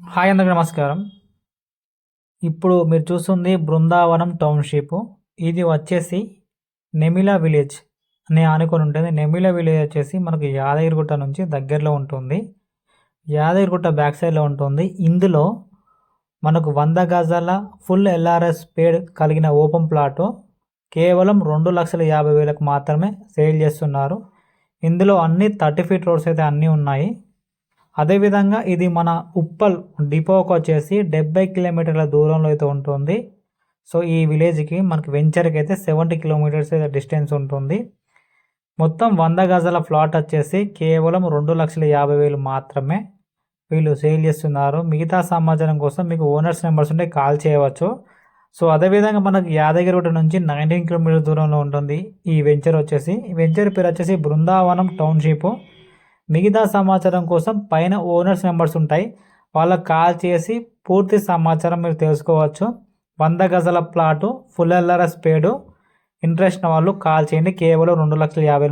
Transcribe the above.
Hi అందరికీ నమస్కారం. ఇప్పుడు మీరు చూస్తుంది బృందావనం టౌన్షిప్. ఇది వచ్చేసి నెమిలా విలేజ్ అని ఆనుకొని ఉంటుంది. నెమిలా విలేజ్ వచ్చేసి మనకు యాదగిరిగుట్ట నుంచి దగ్గరలో ఉంటుంది. యాదగిరిగుట్ట బ్యాక్ సైడ్లో ఉంటుంది. ఇందులో మనకు వంద గజాల ఫుల్ ఎల్ఆర్ఎస్ పేడ్ కలిగిన ఓపెన్ ప్లాటు కేవలం రెండు లక్షల యాభై వేలకు మాత్రమే సేల్ చేస్తున్నారు. ఇందులో అన్ని థర్టీ ఫీట్ రోడ్స్ అయితే అన్నీ ఉన్నాయి. అదేవిధంగా ఇది మన ఉప్పల్ డిపోకి వచ్చేసి డెబ్బై కిలోమీటర్ల దూరంలో అయితే ఉంటుంది. సో ఈ విలేజ్కి మనకి వెంచర్కి అయితే సెవెంటీ కిలోమీటర్స్ అయితే డిస్టెన్స్ ఉంటుంది. మొత్తం వంద గజాల ఫ్లాట్ వచ్చేసి కేవలం రెండు లక్షల యాభై వేలు మాత్రమే వీళ్ళు సేల్ చేస్తున్నారు. మిగతా సమాచారం కోసం మీకు ఓనర్స్ నెంబర్స్ ఉంటే కాల్ చేయవచ్చు. సో అదేవిధంగా మనకు యాదగిరిగుట్ట నుంచి నైన్టీన్ కిలోమీటర్ దూరంలో ఉంటుంది ఈ వెంచర్ వచ్చేసి. ఈ వెంచర్ పేరు వచ్చేసి బృందావనం టౌన్షిప్. మిగతా సమాచారం కోసం పైన ఓనర్స్ నెంబర్స్ ఉంటాయి. వాళ్ళకి కాల్ చేసి పూర్తి సమాచారం మీరు తెలుసుకోవచ్చు. వంద గజల plot full LRS paid. Interest వాళ్ళు కాల్ చేయండి. కేవలం రెండు లక్షల యాభై